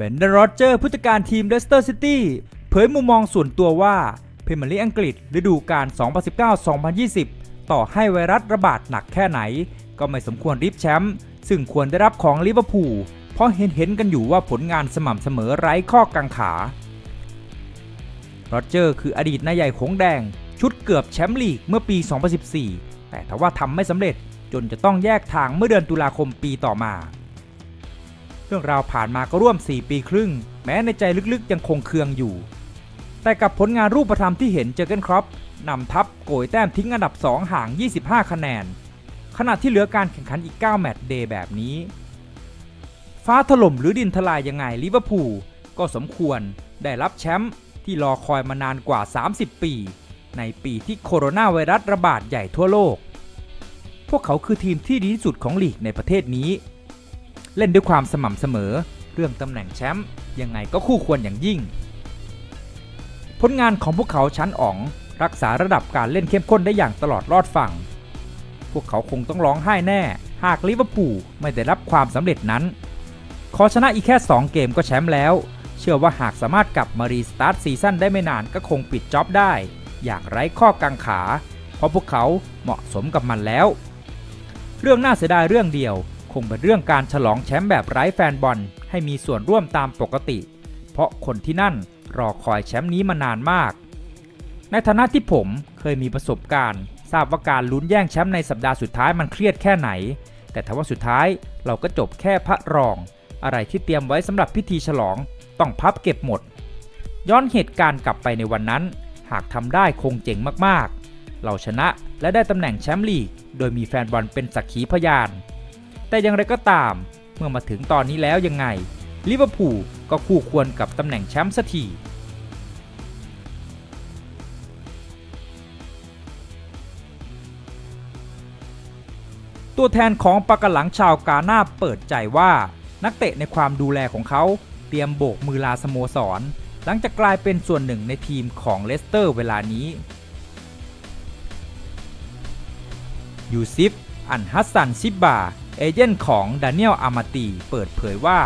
รนด์โรเจอร์ผู้จัดการทีมเลสเตอร์ซิตี้เผยมุมมองส่วนตัวว่าพรีเมียร์ลีกอังกฤษฤดูกาล 2019-2020 ต่อให้ไวรัสระบาดหนักแค่ไหน ก็ไม่สมควรริบแชมป์ซึ่งควรได้รับของลิเวอร์พูลเพราะเห็นเห็นๆกันอยู่ว่าผลงานสม่ำเสมอไร้ข้อกังขาโรเจอร์คืออดีตนายใหญ่ของแดง ชุดเกือบแชมป์ลีกเมื่อปี 2014 แต่ทว่าทำไม่สำเร็จจนจะต้องแยกทางเมื่อเดือนตุลาคมปีต่อมา รื่องราวผ่านมาก็ร่วม 4 ปีครึ่ง แม้ในใจลึกๆ ยังคงเคืองอยู่ แต่กับผลงานรูปธรรมที่เห็นเจอเกนครอปนำทัพโกยแต้มทิ้งอันดับ 2 ห่าง 25 คะแนน ขณะที่เหลือการแข่งขันอีก 9 แมตช์เดย์แบบนี้ ฟ้าถล่มหรือดินทลายยังไงลิเวอร์พูลก็สมควรได้รับแชมป์ที่รอคอยมานานกว่า 30 ปี ในปีที่โคโรนาไวรัสระบาดใหญ่ทั่วโลก พวกเขาคือทีมที่ดีที่สุดของลีกในประเทศนี้ เล่นด้วยความสม่ำเสมอ เรื่องตำแหน่งแชมป์ยังไงก็คู่ควรอย่างยิ่ง ผลงานของพวกเขาชั้นอ๋อง รักษาระดับการเล่นเข้มข้นได้อย่างตลอดรอดฝั่ง พวกเขาคงต้องร้องไห้แน่ หากลิเวอร์พูลไม่ได้รับความสำเร็จนั้น ขอชนะอีกแค่ 2 เกมก็แชมป์แล้ว เชื่อว่าหากสามารถกลับมารีสตาร์ทซีซั่นได้ไม่นานก็คงปิดจ็อบได้ อย่างไร้ข้อกังขา เพราะพวกเขาเหมาะสมกับมันแล้ว เรื่องน่าเสียดายเรื่องเดียว คงเป็นเรื่องการฉลองแชมป์แบบไร้แฟนบอลให้มีส่วนร่วมตามปกติ เพราะคนที่นั่นรอคอยแชมป์นี้มานานมาก ในฐานะที่ผมเคยมีประสบการณ์ ทราบว่าการลุ้นแย่งแชมป์ในสัปดาห์สุดท้ายมันเครียดแค่ไหน แต่ทว่าสุดท้ายเราก็จบแค่พระรอง อะไรที่เตรียมไว้สำหรับพิธีฉลองต้องพับเก็บหมด ย้อนเหตุการณ์กลับไปในวันนั้น หากทำได้คงเจ๋งมากๆ เราชนะและได้ตำแหน่งแชมป์ลีก โดยมีแฟนบอลเป็นสักขีพยาน แต่อย่างไรก็ตาม เมื่อมาถึงตอนนี้แล้วยังไงลิเวอร์พูลก็คู่ควรกับตำแหน่งแชมป์สักทีตัวแทนของปากหลังชาวกาหน้าเปิดใจว่านักเตะในความดูแลของเขาเตรียมโบกมือลาสโมสร หลังจากกลายเป็นส่วนหนึ่งในทีมของเลสเตอร์เวลานี้ ยูซิฟ อันฮัสซัน ซิบบา เอเจนต์ของดานิเอลอามาตีเปิดเผยว่า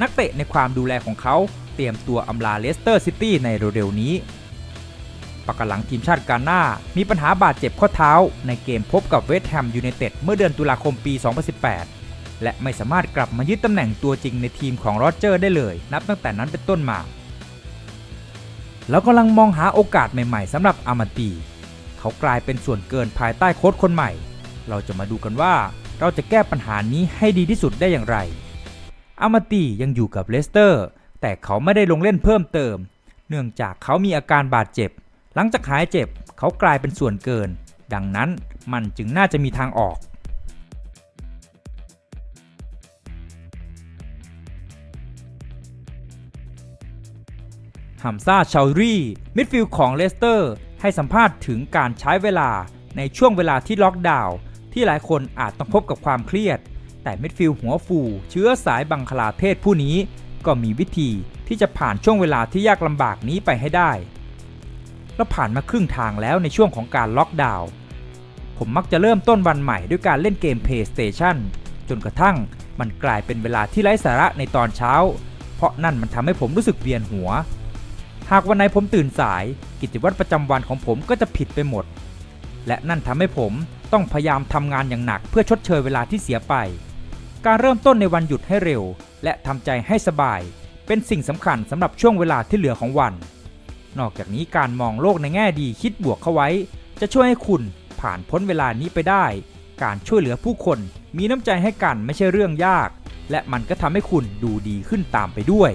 นักเตะในความดูแลของเขาเตรียมตัวอำลาเลสเตอร์ซิตี้ในเร็วๆนี้ปากหลังทีมชาติกาหน้ามีปัญหาบาดเจ็บข้อเท้า ในเกมพบกับเวสต์แฮมยูไนเต็ดเมื่อเดือนตุลาคมปี 2018 และไม่สามารถกลับมายึดตำแหน่งตัวจริงในทีมของโรเจอร์ได้เลย นับตั้งแต่นั้นเป็นต้นมา แล้วกำลังมองหาโอกาสใหม่ๆสำหรับอามาตี เขากลายเป็นส่วนเกินภายใต้โค้ชคนใหม่ เราจะมาดูกันว่า เราจะแก้ปัญหานี้ให้ดีที่สุดได้อย่างไร อามาตียังอยู่กับเลสเตอร์ แต่เขาไม่ได้ลงเล่นเพิ่มเติม เนื่องจากเขามีอาการบาดเจ็บ หลังจากหายเจ็บเขากลายเป็นส่วนเกิน ดังนั้นมันจึงน่าจะมีทางออกฮัมซาชารีมิดฟิลด์ของเลสเตอร์ ให้สัมภาษณ์ถึงการใช้เวลาในช่วงเวลาที่ล็อกดาวน์ ที่หลายคนอาจต้องพบกับความเครียด แต่มิดฟิลด์หัวฟูเชื้อสายบังคลาเทศผู้นี้ ก็มีวิธีที่จะผ่านช่วงเวลาที่ยากลำบากนี้ไปให้ได้เราผ่านมาครึ่งทางแล้วในช่วงของการล็อกดาวน์ผมมักจะเริ่มต้นวันใหม่ด้วยการเล่นเกม PlayStation จนกระทั่งมันกลายเป็นเวลาที่ไร้สาระในตอนเช้า เพราะนั่นมันทำให้ผมรู้สึกเวียนหัว หากวันไหนผมตื่นสาย กิจวัตรประจำวันของผมก็จะผิดไปหมด และนั่นทำให้ผมต้องพยายามทำงานอย่างหนักเพื่อชดเชยเวลาที่เสียไป การเริ่มต้นในวันหยุดให้เร็ว และทำใจให้สบาย เป็นสิ่งสำคัญสำหรับช่วงเวลาที่เหลือของวัน นอกจากนี้การมองโลกในแง่ดีคิดบวกเข้าไว้ จะช่วยให้คุณผ่านพ้นเวลานี้ไปได้ การช่วยเหลือผู้คนมีน้ำใจให้กันไม่ใช่เรื่องยาก และมันก็ทำให้คุณดูดีขึ้นตามไปด้วย